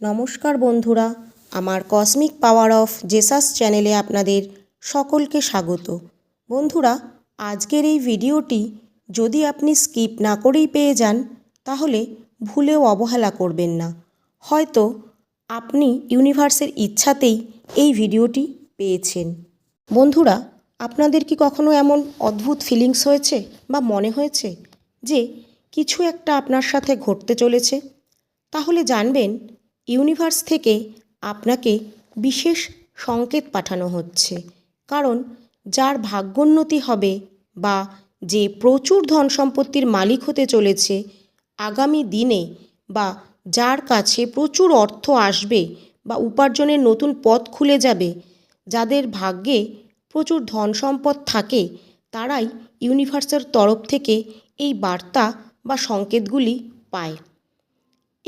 নমস্কার বন্ধুরা, আমার কসমিক পাওয়ার অফ জেসাস চ্যানেলে আপনাদের সকলকে স্বাগত। বন্ধুরা, আজকের এই ভিডিওটি যদি আপনি স্কিপ না করেই পেয়ে যান, তাহলে ভুলেও অবহেলা করবেন না। হয়তো আপনি ইউনিভার্সের ইচ্ছাতেই এই ভিডিওটি পেয়েছেন। বন্ধুরা, আপনাদের কি কখনো এমন অদ্ভুত ফিলিংস হয়েছে বা মনে হয়েছে যে কিছু একটা আপনার সাথে ঘটতে চলেছে? তাহলে জানবেন ইউনিভার্স থেকে আপনাকে বিশেষ সংকেত পাঠানো হচ্ছে। কারণ যার ভাগ্যোন্নতি হবে বা যে প্রচুর ধন সম্পত্তির মালিক হতে চলেছে, আগামী দিনে বা যার কাছে প্রচুর অর্থ আসবে বা উপার্জনের নতুন পথ খুলে যাবে, যাদের ভাগ্যে প্রচুর ধন সম্পদ থাকে, তারাই ইউনিভার্সের তরফ থেকে এই বার্তা বা সংকেতগুলি পায়।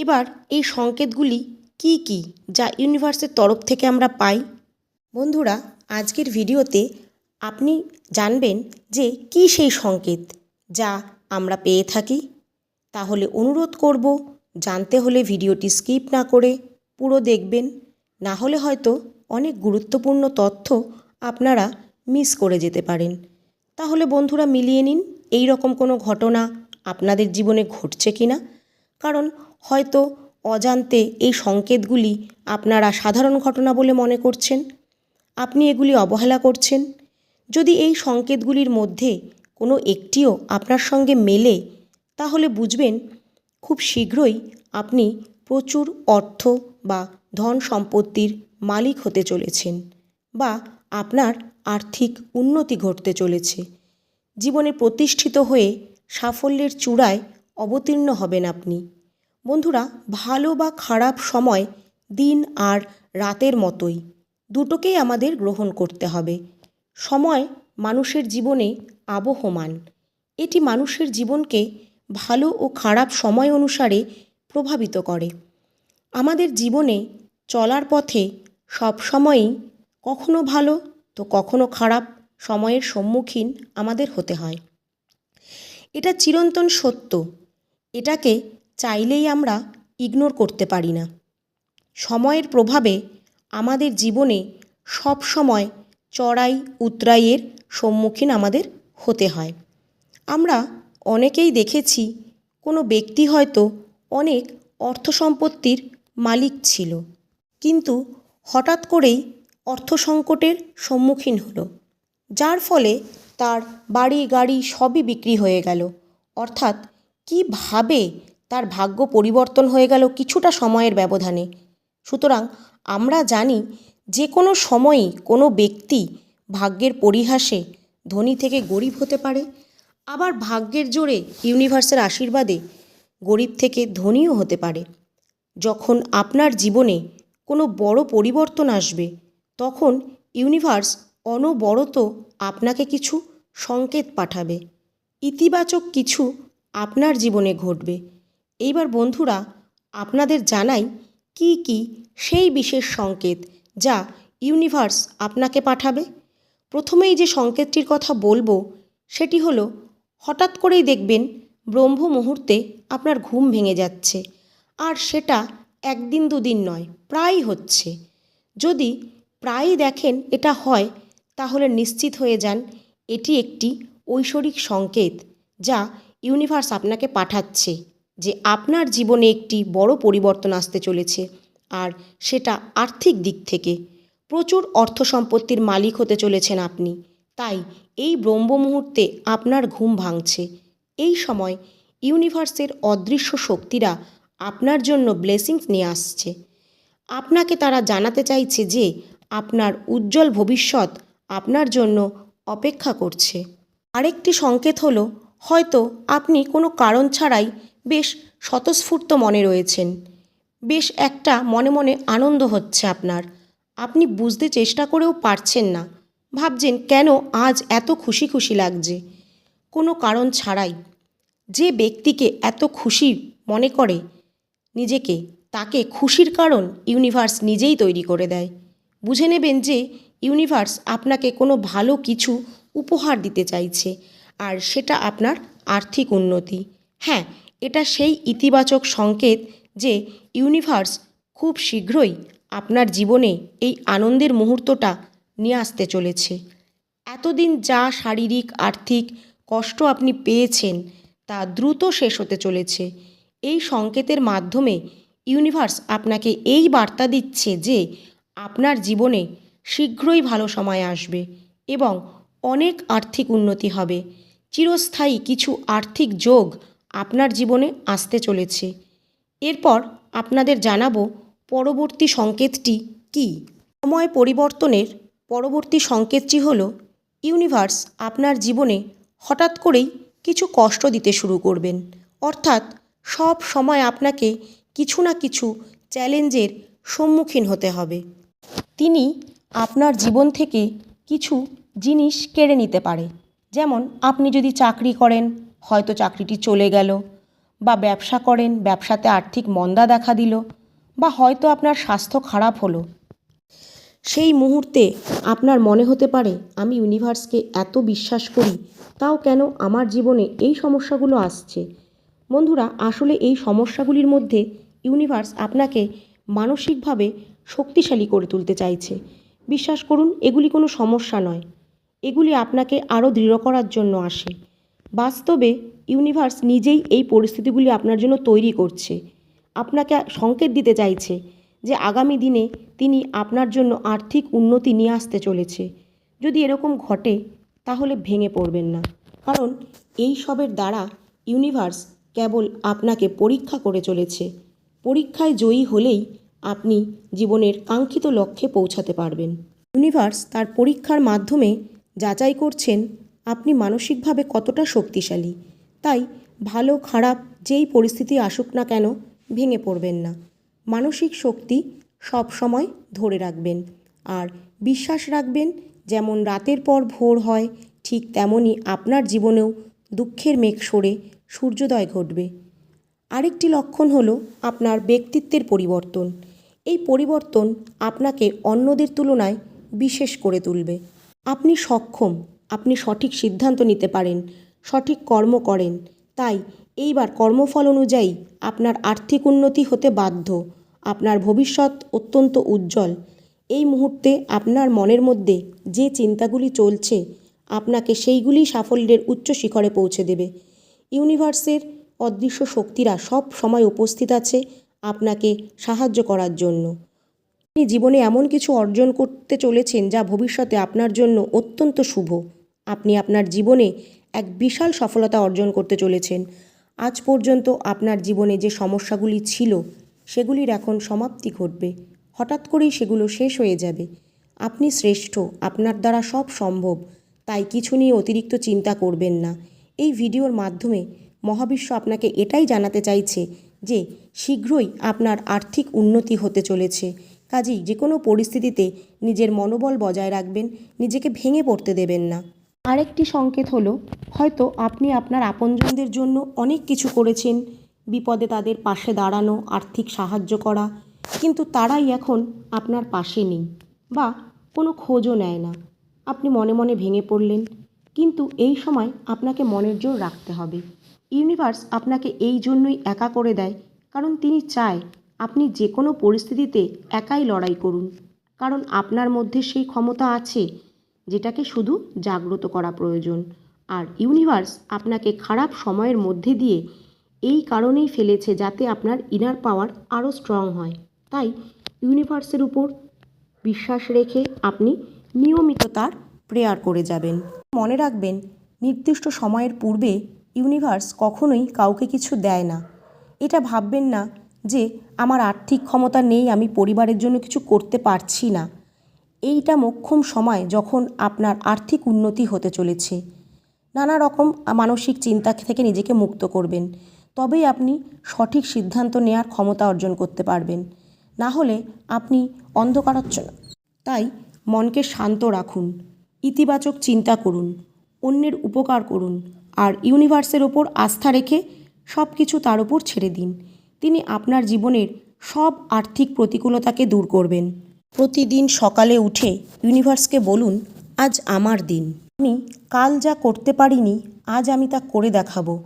এবার এই সংকেতগুলি কি কি যা ইউনিভার্সের তরফ থেকে আমরা পাই? বন্ধুরা, আজকের ভিডিওতে আপনি জানবেন যে কি সেই সংকেত যা আমরা পেয়ে থাকি। তাহলে অনুরোধ করব, জানতে হলে ভিডিওটি স্কিপ না করে পুরো দেখবেন। না হলে হয়তো অনেক গুরুত্বপূর্ণ তথ্য আপনারা মিস করে যেতে পারেন। তাহলে বন্ধুরা মিলিয়ে নিন, এই রকম কোনো ঘটনা আপনাদের জীবনে ঘটছে কি না কারণ হয়তো অজান্তে এই সংকেতগুলি আপনারা সাধারণ ঘটনা বলে মনে করছেন। আপনি এগুলি অবহেলা করছেন। যদি এই সংকেতগুলির মধ্যে কোনো একটিও আপনার সঙ্গে মেলে, তাহলে বুঝবেন খুব শীঘ্রই আপনি প্রচুর অর্থ বা ধন সম্পত্তির মালিক হতে চলেছেন বা আপনার আর্থিক উন্নতি ঘটতে চলেছে। জীবনে প্রতিষ্ঠিত হয়ে সাফল্যের চূড়ায় অবতীর্ণ হবেন আপনি। বন্ধুরা, ভালো বা খারাপ সময় দিন আর রাতের মতোই। দুটোকেই আমাদের গ্রহণ করতে হবে। সময় মানুষের জীবনে আবহমান। এটি মানুষের জীবনকে ভালো ও খারাপ সময় অনুসারে প্রভাবিত করে। আমাদের জীবনে চলার পথে সব সময়ই কখনো ভালো তো কখনো খারাপ সময়ের সম্মুখীন আমাদের হতে হয়। এটা চিরন্তন সত্য এটাকে চাইলেই আমরা ইগনোর করতে পারি না। সময়ের প্রভাবে আমাদের জীবনে সব সময় চড়াই উতরাইয়ের সম্মুখীন আমাদের হতে হয়। আমরা অনেকেই দেখেছি, কোনো ব্যক্তি হয়তো অনেক অর্থ সম্পত্তির মালিক ছিল, কিন্তু হঠাৎ করেই অর্থ সংকটের সম্মুখীন হলো, যার ফলে তার বাড়ি গাড়ি সবই বিক্রি হয়ে গেল, অর্থাৎ কীভাবে তার ভাগ্য পরিবর্তন হয়ে গেল কিছুটা সময়ের ব্যবধানে? সুতরাং আমরা জানি যে কোনো সময়ই কোনো ব্যক্তি ভাগ্যের পরিহাসে ধনী থেকে গরিব হতে পারে। আবার ভাগ্যের জোরে ইউনিভার্সের আশীর্বাদে গরিব থেকে ধনীও হতে পারে। যখন আপনার জীবনে কোনো বড় পরিবর্তন আসবে, তখন ইউনিভার্স অনবরত আপনাকে কিছু সংকেত পাঠাবে। ইতিবাচক কিছু আপনার জীবনে ঘটবে। এইবার বন্ধুরা, আপনাদের জানাই কি কি সেই বিশেষ সংকেত যা ইউনিভার্স আপনাকে পাঠাবে? প্রথমেই যে সংকেতটির কথা বলব, সেটি হলো, হঠাৎ করেই দেখবেন ব্রহ্ম মুহূর্তে আপনার ঘুম ভেঙে যাচ্ছে। আর সেটা একদিন দুদিন নয় প্রায় হচ্ছে। যদি প্রায়ই দেখেন এটা হয়, তাহলে নিশ্চিত হয়ে যান, এটি একটি ঐশ্বরিক সংকেত যা ইউনিভার্স আপনাকে পাঠাচ্ছে যে আপনার জীবনে একটি বড় পরিবর্তন আসতে চলেছে আর সেটা আর্থিক দিক থেকে। প্রচুর অর্থ সম্পত্তির মালিক হতে চলেছেন আপনি। তাই এই ব্রহ্ম মুহূর্তে আপনার ঘুম ভাঙছে। এই সময় ইউনিভার্সের অদৃশ্য শক্তিরা আপনার জন্য ব্লেসিংস নিয়ে আসছে। আপনাকে তারা জানাতে চাইছে যে আপনার উজ্জ্বল ভবিষ্যৎ আপনার জন্য অপেক্ষা করছে। আরেকটি সংকেত হলো হয়তো আপনি কোনো কারণ ছাড়াই বেশ স্বতঃস্ফূর্ত মনে রয়েছেন। বেশ একটা মনে মনে আনন্দ হচ্ছে আপনার। আপনি বুঝতে চেষ্টা করেও পারছেন না। ভাবছেন, কেন আজ এত খুশি খুশি লাগছে? কোনো কারণ ছাড়াই। যে ব্যক্তিকে এত খুশি মনে করে, নিজেকে, তাকে খুশির কারণ ইউনিভার্স নিজেই তৈরি করে দেয়। বুঝে নেবেন যে ইউনিভার্স আপনাকে কোনো ভালো কিছু উপহার দিতে চাইছে। আর সেটা আপনার আর্থিক উন্নতি। হ্যাঁ এটা সেই ইতিবাচক সংকেত যে ইউনিভার্স খুব শীঘ্রই আপনার জীবনে এই আনন্দের মুহূর্তটা নিয়ে আসতে চলেছে। এতদিন যা শারীরিক, আর্থিক কষ্ট আপনি পেয়েছেন তা দ্রুত শেষ হতে চলেছে। এই সংকেতের মাধ্যমে ইউনিভার্স আপনাকে এই বার্তা দিচ্ছে যে আপনার জীবনে শীঘ্রই ভালো সময় আসবে এবং অনেক আর্থিক উন্নতি হবে। চিরস্থায়ী কিছু আর্থিক যোগ আপনার জীবনে আসতে চলেছে। এরপর আপনাদের জানাব পরবর্তী সংকেতটি কী? সময় পরিবর্তনের পরবর্তী সংকেতটি হল, ইউনিভার্স আপনার জীবনে হঠাৎ করেই কিছু কষ্ট দিতে শুরু করবেন। অর্থাৎ সব সময় আপনাকে কিছু না কিছু চ্যালেঞ্জের সম্মুখীন হতে হবে। তিনি আপনার জীবন থেকে কিছু জিনিস কেড়ে নিতে পারে। যেমন আপনি যদি চাকরি করেন, হয়তো চাকরিটি চলে গেল বা ব্যবসা করেন, ব্যবসাতে আর্থিক মন্দা দেখা দিল বা হয়তো আপনার স্বাস্থ্য খারাপ হলো। সেই মুহূর্তে আপনার মনে হতে পারে, আমি ইউনিভার্সকে এত বিশ্বাস করি, তাও কেন আমার জীবনে এই সমস্যাগুলো আসছে? বন্ধুরা, আসলে এই সমস্যাগুলির মধ্যে ইউনিভার্স আপনাকে মানসিকভাবে শক্তিশালী করে তুলতে চাইছে। বিশ্বাস করুন, এগুলি কোনো সমস্যা নয়। এগুলি আপনাকে আরও দৃঢ় করার জন্য আসে। বাস্তবে ইউনিভার্স নিজেই এই পরিস্থিতিগুলি আপনার জন্য তৈরি করছে। আপনাকে সংকেত দিতে চাইছে যে আগামী দিনে তিনি আপনার জন্য আর্থিক উন্নতি নিয়ে আসতে চলেছে। যদি এরকম ঘটে, তাহলে ভেঙে পড়বেন না। কারণ এই সবের দ্বারা ইউনিভার্স কেবল আপনাকে পরীক্ষা করে চলেছে। পরীক্ষায় জয়ী হলেই আপনি জীবনের কাঙ্ক্ষিত লক্ষ্যে পৌঁছাতে পারবেন। ইউনিভার্স তার পরীক্ষার মাধ্যমে যাচাই করছেন, আপনি মানসিকভাবে কতটা শক্তিশালী। তাই ভালো, খারাপ, যেই পরিস্থিতি আসুক না কেন, ভেঙে পড়বেন না। মানসিক শক্তি সব সময় ধরে রাখবেন। আর বিশ্বাস রাখবেন, যেমন রাতের পর ভোর হয়, ঠিক তেমনই আপনার জীবনেও দুঃখের মেঘ সরে সূর্যোদয় ঘটবে। আরেকটি লক্ষণ হলো আপনার ব্যক্তিত্বের পরিবর্তন। এই পরিবর্তন আপনাকে অন্যদের তুলনায় বিশেষ করে তুলবে। আপনি সক্ষম, আপনি সঠিক সিদ্ধান্ত নিতে পারেন, সঠিক কর্ম করেন। তাই এইবার কর্মফল অনুযায়ী আপনার আর্থিক উন্নতি হতে বাধ্য, আপনার ভবিষ্যৎ অত্যন্ত উজ্জ্বল। এই মুহূর্তে আপনার মনের মধ্যে যে চিন্তাগুলি চলছে, আপনাকে সেইগুলি সাফল্যের উচ্চ শিখরে পৌঁছে দেবে। ইউনিভার্সের অদৃশ্য শক্তিরা সব সময় উপস্থিত আছে আপনাকে সাহায্য করার জন্য। আপনি জীবনে এমন কিছু অর্জন করতে চলেছেন যা ভবিষ্যতে আপনার জন্য অত্যন্ত শুভ। আপনি আপনার জীবনে এক বিশাল সফলতা অর্জন করতে চলেছেন। আজ পর্যন্ত আপনার জীবনে যে সমস্যাগুলি ছিল, সেগুলির এখন সমাপ্তি ঘটবে। হঠাৎ করেই সেগুলো শেষ হয়ে যাবে। আপনি শ্রেষ্ঠ, আপনার দ্বারা সব সম্ভব, তাই কিছু নিয়ে অতিরিক্ত চিন্তা করবেন না। এই ভিডিওর মাধ্যমে মহাবিশ্ব আপনাকে এটাই জানাতে চাইছে যে, শীঘ্রই আপনার আর্থিক উন্নতি হতে চলেছে। কাজেই যে কোনো পরিস্থিতিতে নিজের মনোবল বজায় রাখবেন, নিজেকে ভেঙে পড়তে দেবেন না। আরেকটি সংকেত হলো, হয়তো আপনি আপনার আপনজনদের জন্য অনেক কিছু করেছেন, বিপদে তাদের পাশে দাঁড়ানো, আর্থিক সাহায্য করা, কিন্তু তারাই এখন আপনার পাশে নেই বা কোনো খোঁজও নেয় না। আপনি মনে মনে ভেঙে পড়লেন, কিন্তু এই সময় আপনাকে মনের জোর রাখতে হবে। ইউনিভার্স আপনাকে এই জন্যই একা করে দেয়, কারণ তিনি চায় আপনি যে কোনো পরিস্থিতিতে একাই লড়াই করুন। কারণ আপনার মধ্যে সেই ক্ষমতা আছে, যেটাকে শুধু জাগ্রত করা প্রয়োজন। আর ইউনিভার্স আপনাকে খারাপ সময়ের মধ্যে দিয়ে এই কারণেই ফেলেছে যাতে আপনার ইনার পাওয়ার আরও স্ট্রং হয়। তাই ইউনিভার্সের উপর বিশ্বাস রেখে আপনি নিয়মিত তার প্রেয়ার করে যাবেন। মনে রাখবেন, নির্দিষ্ট সময়ের পূর্বে ইউনিভার্স কখনোই কাউকে কিছু দেয় না। এটা ভাববেন না যে আমার আর্থিক ক্ষমতা নেই, আমি পরিবারের জন্য কিছু করতে পারছি না। এইটা মোক্ষম সময় যখন আপনার আর্থিক উন্নতি হতে চলেছে। নানা রকম মানসিক চিন্তা থেকে নিজেকে মুক্ত করবেন। তবেই আপনি সঠিক সিদ্ধান্ত নেওয়ার ক্ষমতা অর্জন করতে পারবেন। না হলে আপনি অন্ধকারাচ্ছন্ন। তাই মনকে শান্ত রাখুন, ইতিবাচক চিন্তা করুন, অন্যের উপকার করুন, আর ইউনিভার্সের ওপর আস্থা রেখে সব কিছু তার উপর ছেড়ে দিন। তিনি আপনার জীবনের সব আর্থিক প্রতিকূলতাকে দূর করবেন। প্রতিদিন সকালে উঠে ইউনিভার্সকে বলুন, আজ আমার দিন। আমি কাল যা করতে পারিনি, আজ আমি তা করে দেখাবো।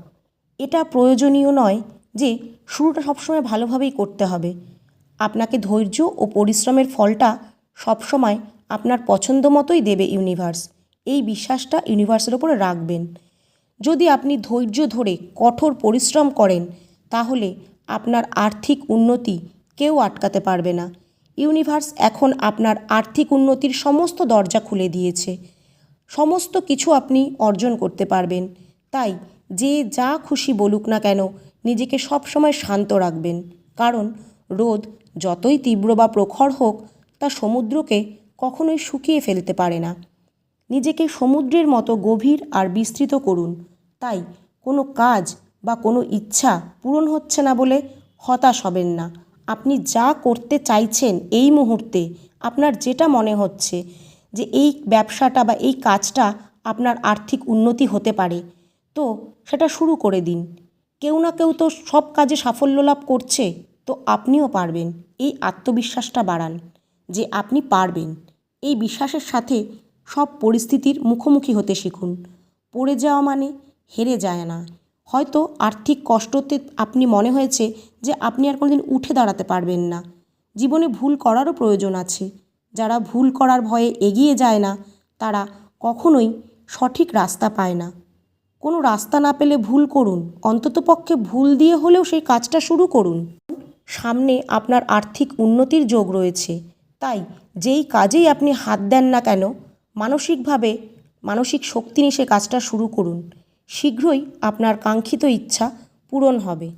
এটা প্রয়োজনীয় নয় যে শুরুটা সবসময় ভালোভাবেই করতে হবে। আপনাকে ধৈর্য ও পরিশ্রমের ফলটা সবসময় আপনার পছন্দ মতোই দেবে ইউনিভার্স। এই বিশ্বাসটা ইউনিভার্সের ওপরে রাখবেন। যদি আপনি ধৈর্য ধরে কঠোর পরিশ্রম করেন, তাহলে আপনার আর্থিক উন্নতি কেউ আটকাতে পারবে না। ইউনিভার্স এখন আপনার আর্থিক উন্নতির সমস্ত দরজা খুলে দিয়েছে। সমস্ত কিছু আপনি অর্জন করতে পারবেন। তাই যে যা খুশি বলুক না কেন, নিজেকে সবসময় শান্ত রাখবেন। কারণ রোদ যতই তীব্র বা প্রখর হোক, তা সমুদ্রকে কখনোই শুকিয়ে ফেলতে পারে না। নিজেকে সমুদ্রের মতো গভীর আর বিস্তৃত করুন। তাই কোনো কাজ বা কোনো ইচ্ছা পূরণ হচ্ছে না বলে হতাশ হবেন না। আপনি যা করতে চাইছেন এই মুহূর্তে আপনার যেটা মনে হচ্ছে যে এই ব্যবসাটা বা এই কাজটা আপনার আর্থিক উন্নতি হতে পারে, তো সেটা শুরু করে দিন। কেউ না কেউ তো সব কাজে সাফল্য লাভ করছে, তো আপনিও পারবেন। এই আত্মবিশ্বাসটা বাড়ান যে আপনি পারবেন। এই বিশ্বাসের সাথে সব পরিস্থিতির মুখোমুখি হতে শিখুন। পড়ে যাওয়া মানে হেরে যায় না। হয়তো আর্থিক কষ্টতে আপনি মনে হয়েছে যে আপনি আর কোনোদিন উঠে দাঁড়াতে পারবেন না। জীবনে ভুল করারও প্রয়োজন আছে। যারা ভুল করার ভয়ে এগিয়ে যায় না, তারা কখনোই সঠিক রাস্তা পায় না। কোনো রাস্তা না পেলে ভুল করুন। অন্ততপক্ষে ভুল দিয়ে হলেও সেই কাজটা শুরু করুন। সামনে আপনার আর্থিক উন্নতির যোগ রয়েছে। তাই যেই কাজেই আপনি হাত দেন না কেন, মানসিকভাবে, মানসিক শক্তি নিয়ে সে কাজটা শুরু করুন। শীঘ্রই আপনার কাঙ্ক্ষিত ইচ্ছা পূরণ হবে।